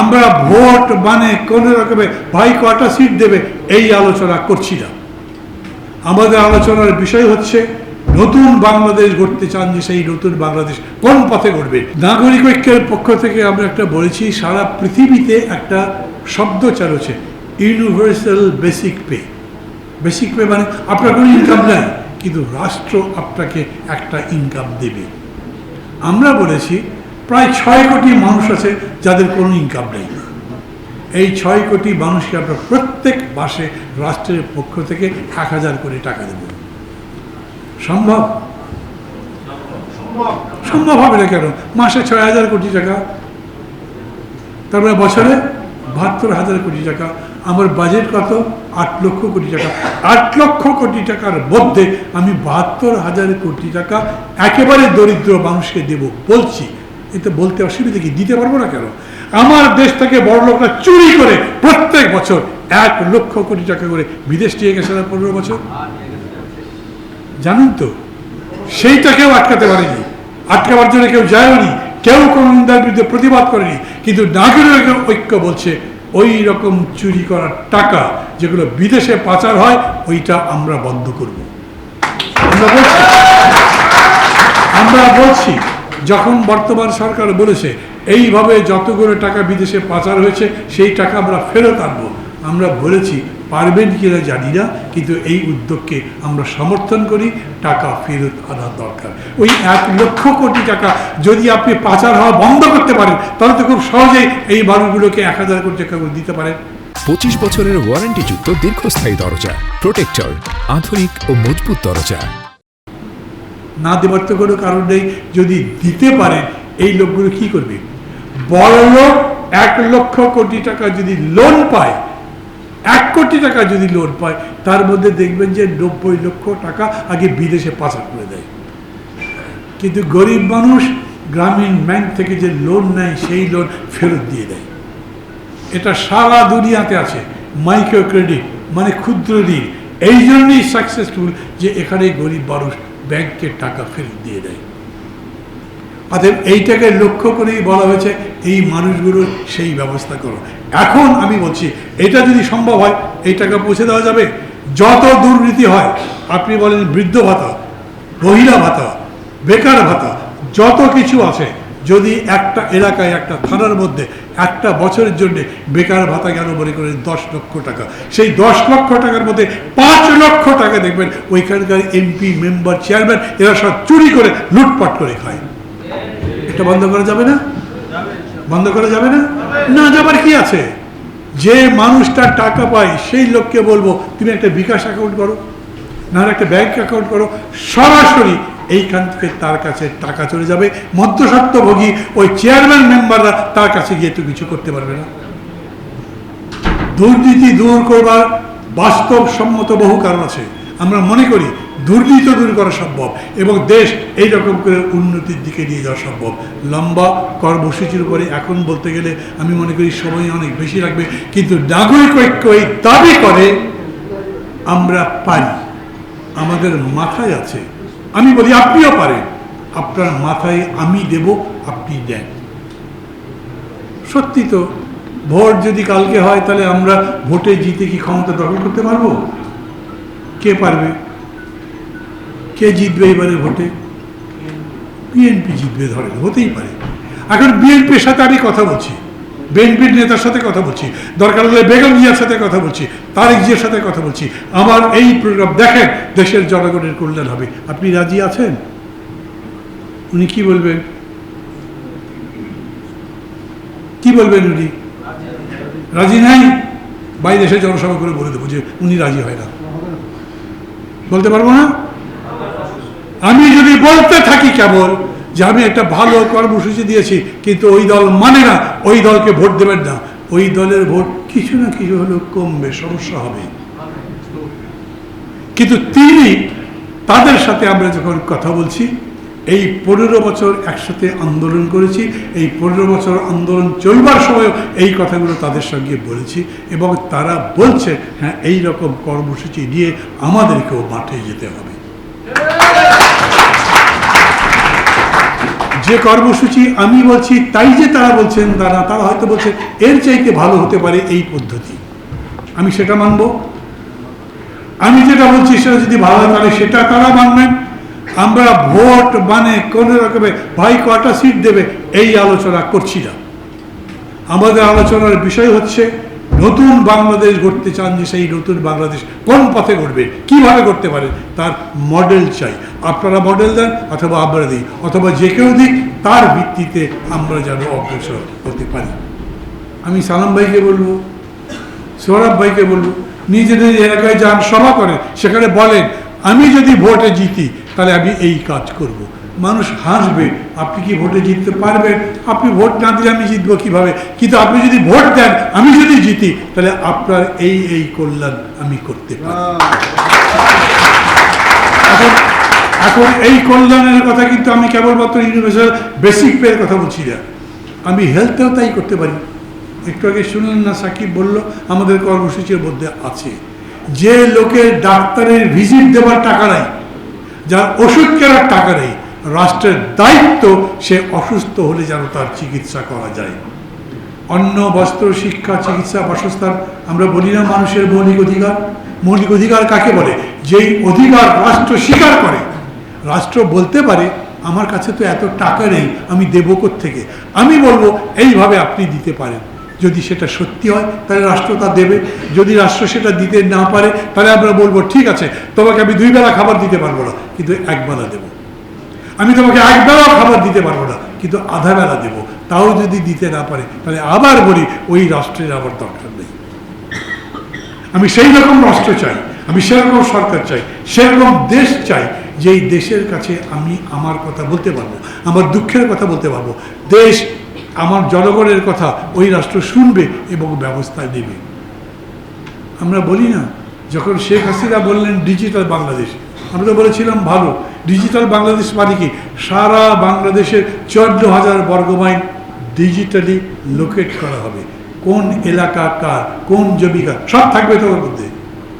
আমরা ভোট মানে কোন রকমে ভাই কটা সিট দেবে, এই আলোচনা করছি না। আমাদের আলোচনার বিষয় হচ্ছে, নতুন বাংলাদেশ গড়তে চান যে সেই নতুন বাংলাদেশ কোন পথে গড়বে? নাগরিক ঐক্যের পক্ষ থেকে আমরা একটা বলেছি, সারা পৃথিবীতে একটা শব্দ চালুছে universal basic pay basic pay মানে আপনার কোনো ইনকাম নাই, কিন্তু রাষ্ট্র আপনাকে একটা ইনকাম দেবে। আমরা বলেছি প্রায় ছয় কোটি মানুষ আছে যাদের কোনো ইনকাম নেই। এই ছয় কোটি মানুষকে আমরা প্রত্যেক মাসে রাষ্ট্রের পক্ষ থেকে এক হাজার কোটি টাকা দেব। সম্ভব? সম্ভব হবে না কেন? মাসে ছয় হাজার কোটি টাকা। তারপরে বছরে বাহাত্তর হাজার কোটি টাকা। আমার বাজেট কত? আট লক্ষ কোটি টাকা। আট লক্ষ কোটি টাকার মধ্যে আমি বাহাত্তর হাজার কোটি টাকা একেবারে দরিদ্র মানুষকে দেব বলছি। এতে বলতে অসুবিধা কি? দিতে পারব না কেন? আমার দেশ থেকে বড় লোকরা চুরি করে প্রত্যেক বছর এক লক্ষ কোটি টাকা করে বিদেশ নিয়ে গেছে না পনেরো বছর? জানেন তো সেইটাকেও আটকাতে পারেনি। আটকাবার জন্য কেউ যায়নি কেউ কোনো নিন্দার বিরুদ্ধে প্রতিবাদ করেনি। কিন্তু নাগরিক ঐক্য বলছে, ওই রকম চুরি করার টাকা যেগুলো বিদেশে পাচার হয়, ওইটা আমরা বন্ধ করব। আমরা বলছি আমরা বলছি যখন বর্তমান সরকার বলেছে, এইভাবে যতগুলো টাকা বিদেশে পাচার হয়েছে, সেই টাকা আমরা ফেরত আনব। আমরা বলেছি, পারবেন কিনা জানি না, কিন্তু এই উদ্যোগকে আমরা সমর্থন করি, টাকা ফেরত আনা দরকার। ওই এক লক্ষ কোটি টাকা যদি আপনি পাচার হওয়া বন্ধ করতে পারেন, তাহলে তো খুব সহজেই এই মানুষগুলোকে এক হাজার কোটি টাকা দিতে পারেন। পঁচিশ বছরের ওয়ারেন্টিযুক্ত দীর্ঘস্থায়ী দরজা প্রোটেক্টর আধুনিক ও মজবুত দরজা। না দেবার তো কোনো কারণ নেই। যদি দিতে পারেন, এই লোকগুলো কি করবে? বড় লোক এক লক্ষ কোটি টাকা যদি লোন পায়, এক কোটি টাকা যদি লোন পায়, তার মধ্যে দেখবেন যে নব্বই লক্ষ টাকা আগে বিদেশে পাচার করে দেয়। কিন্তু গরিব মানুষ গ্রামীণ ব্যাংক থেকে যে লোন নেয়, সেই লোন ফেরত দিয়ে দেয়। এটা সারা দুনিয়াতে আছে মাইক্রো ক্রেডিট মানে ক্ষুদ্র ঋণ। এই জন্যই সাকসেসফুল যে এখানে গরিব মানুষ ব্যাংকে টাকা ফেরত দিয়ে দেয়। অতএব এইটাকে লক্ষ্য করেই বলা হয়েছে, এই মানুষগুলোর সেই ব্যবস্থা করো। এখন আমি বলছি, এটা যদি সম্ভব হয়, এই টাকা পৌঁছে দেওয়া যাবে। যত দুর্নীতি হয়, আপনি বলেন বৃদ্ধ ভাতা, মহিলা ভাতা, বেকার ভাতা, যত কিছু আছে, যদি একটা এলাকায়, একটা থানার মধ্যে একটা বছরের জন্য বেকার ভাতা গেল মনে করেন দশ লক্ষ টাকা। সেই দশ লক্ষ টাকার মধ্যে পাঁচ লক্ষ টাকা দেখবেন ওইখানকার এমপি মেম্বার চেয়ারম্যান এরা সব চুরি করে লুটপাট করে খায়। এটা বন্ধ করা যাবে না? বন্ধ করা যাবে না? না যাবার কি আছে? যে মানুষটা টাকা পায়, সেই লোককে বলব, তুমি একটা বিকাশ অ্যাকাউন্ট করো, না একটা ব্যাংক অ্যাকাউন্ট করো। সরাসরি এইখান থেকে তার কাছে টাকা চলে যাবে। মধ্যস্বত্বভোগী ওই চেয়ারম্যান মেম্বাররা তার কাছে গিয়ে তো কিছু করতে পারবে না। দুর্নীতি দূর করবার বাস্তবসম্মত বহু কারণ আছে। আমরা মনে করি দুর্নীতি দূর করা সম্ভব এবং দেশ এই রকম করে উন্নতির দিকে নিয়ে যাওয়া সম্ভব। লম্বা কর্মসূচির উপরে এখন বলতে গেলে আমি মনে করি সময় অনেক বেশি লাগবে। কিন্তু নাগরিক ঐক্য এই দাবি করে, আমরা পারি। আমাদের মাথায় আছে আমি বলি, আপনিও পারেন। আপনার মাথায় আমি দেব, আপনি দেন। সত্যি তো, ভোট যদি কালকে হয়, তাহলে আমরা ভোটে জিতে কি ক্ষমতা দখল করতে পারব? কে পারবে? কে জিতবে এবারে ভোটে? বিএনপি জিতবে, ধরেন, হতেই পারে। এখন বিএনপির সাথে আমি কথা বলছি। বিএনপির নেতার সাথে কথা বলছি। দরকার হলে বেগম জিয়ার সাথে কথা বলছি, তারেক জিয়ার সাথে কথা বলছি। আমার এই প্রোগ্রাম দেখেন, দেশের জনগণের কল্যাণ হবে। আপনি রাজি আছেন? উনি কি বলবেন কি বলবেন উনি? রাজি নাই? বাইরে এসে জনসভা করে বলে দেবো যে উনি রাজি হয় না। বলতে পারব না? আমি যদি বলতে থাকি কেবল যে আমি একটা ভালো কর্মসূচি দিয়েছি, কিন্তু ওই দল মানে না, ওই দলকে ভোট দেবেন না। ওই দলের ভোট কিছু না কিছু হলেও কমবে, সমস্যা হবে। কিন্তু তিনি, তাদের সাথে আমরা যখন কথা বলছি, এই পনেরো বছর একসাথে আন্দোলন করেছি, এই পনেরো বছর আন্দোলন চলবার সময় এই কথাগুলো তাদের সঙ্গে বলেছি, এবং তারা বলছে হ্যাঁ এই রকম কর্মসূচি নিয়ে আমাদেরকেও মাঠে যেতে হবে। যে কর্মসূচি আমি বলছি, তাই যে তারা বলছেন তারা তারা হয়তো বলছে, এর চাইতে ভালো হতে পারে এই পদ্ধতি। আমি সেটা মানব। আমি যেটা বলছি, সেটা যদি ভালো হয়, তাহলে সেটা তারা মানবেন। আমরা ভোট মানে কোনো রকমের ভাই কটা সিট দেবে, এই আলোচনা করছি না। আমাদের আলোচনার বিষয় হচ্ছে নতুন বাংলাদেশ গড়তে চান যে সেই নতুন বাংলাদেশ কোন পথে গড়বে, কীভাবে করতে পারে, তার মডেল চাই আপনারা মডেল দেন অথবা আমরা দিই, অথবা যে কেউ দিক, তার ভিত্তিতে আমরা যেন অগ্রসর হতে পারি আমি সালাম ভাইকে বলব সৌরভ ভাইকে বলব, নিজেদের এলাকায় যান, সভা করেন, সেখানে বলেন, আমি যদি ভোটে জিতি, তাহলে আমি এই কাজ করব। মানুষ হাসবে, আপনি কি ভোটে জিততে পারবেন? আপনি ভোট না দিলে আমি জিতবো কীভাবে? কিন্তু আপনি যদি ভোট দেন, আমি যদি জিতি, তাহলে আপনার এই এই কল্যাণ আমি করতে পারি। এখন এখন এই কল্যাণের কথা কিন্তু আমি কেবলমাত্র ইউনিভার্সাল বেসিক পেয়ের কথা বলছি না। আমি হেলথেও তাই করতে পারি। একটু আগে শুনলেন না, সাকিব বলল, আমাদের কর্মসূচির মধ্যে আছে। যে লোকের ডাক্তারের ভিজিট দেওয়ার টাকা নাই, যার ওষুধ কেনার টাকা নেই রাষ্ট্রের দায়িত্ব, সে অসুস্থ হলে যেন তার চিকিৎসা করা যায়। অন্ন, বস্ত্র, শিক্ষা, চিকিৎসা, বাসস্থান, আমরা বলি না মানুষের মৌলিক অধিকার। মৌলিক অধিকার কাকে বলে? যেই অধিকার রাষ্ট্র স্বীকার করে। রাষ্ট্র বলতে পারে, আমার কাছে তো এত টাকা নেই, আমি দেবো থেকে আমি বলব, এইভাবে আপনি দিতে পারেন। যদি সেটা সত্যি হয়, তাহলে রাষ্ট্র তা দেবে। যদি রাষ্ট্র সেটা দিতে না পারে, তাহলে আমরা বলব, ঠিক আছে, তোমাকে আমি দুই বেলা খাবার দিতে পারব না, কিন্তু একবেলা দেবো। আমি তোমাকে এক বেলাও খাবার দিতে পারব না, কিন্তু আধা বেলা দেবো। তাও যদি দিতে না পারে, তাহলে আবার বলি, ওই রাষ্ট্রের আবার দরকার নেই। আমি সেই রকম রাষ্ট্র চাই, আমি সেরকম সরকার চাই সেরকম দেশ চাই, যেই দেশের কাছে আমি আমার কথা বলতে পারব, আমার দুঃখের কথা বলতে পারব। দেশ আমার জনগণের কথা ওই রাষ্ট্র শুনবে এবং ব্যবস্থা নেবে। আমরা বলি না, যখন শেখ হাসিনা বললেন, ডিজিটাল বাংলাদেশ। আমরা তো বলেছিলাম ভালো। ডিজিটাল বাংলাদেশ মানে কি? সারা বাংলাদেশের চোদ্দ হাজার বর্গমাইল ডিজিটালি লোকেট করা হবে। কোন এলাকা কার? কোন জমিকা সব থাকবে তোমার মধ্যে।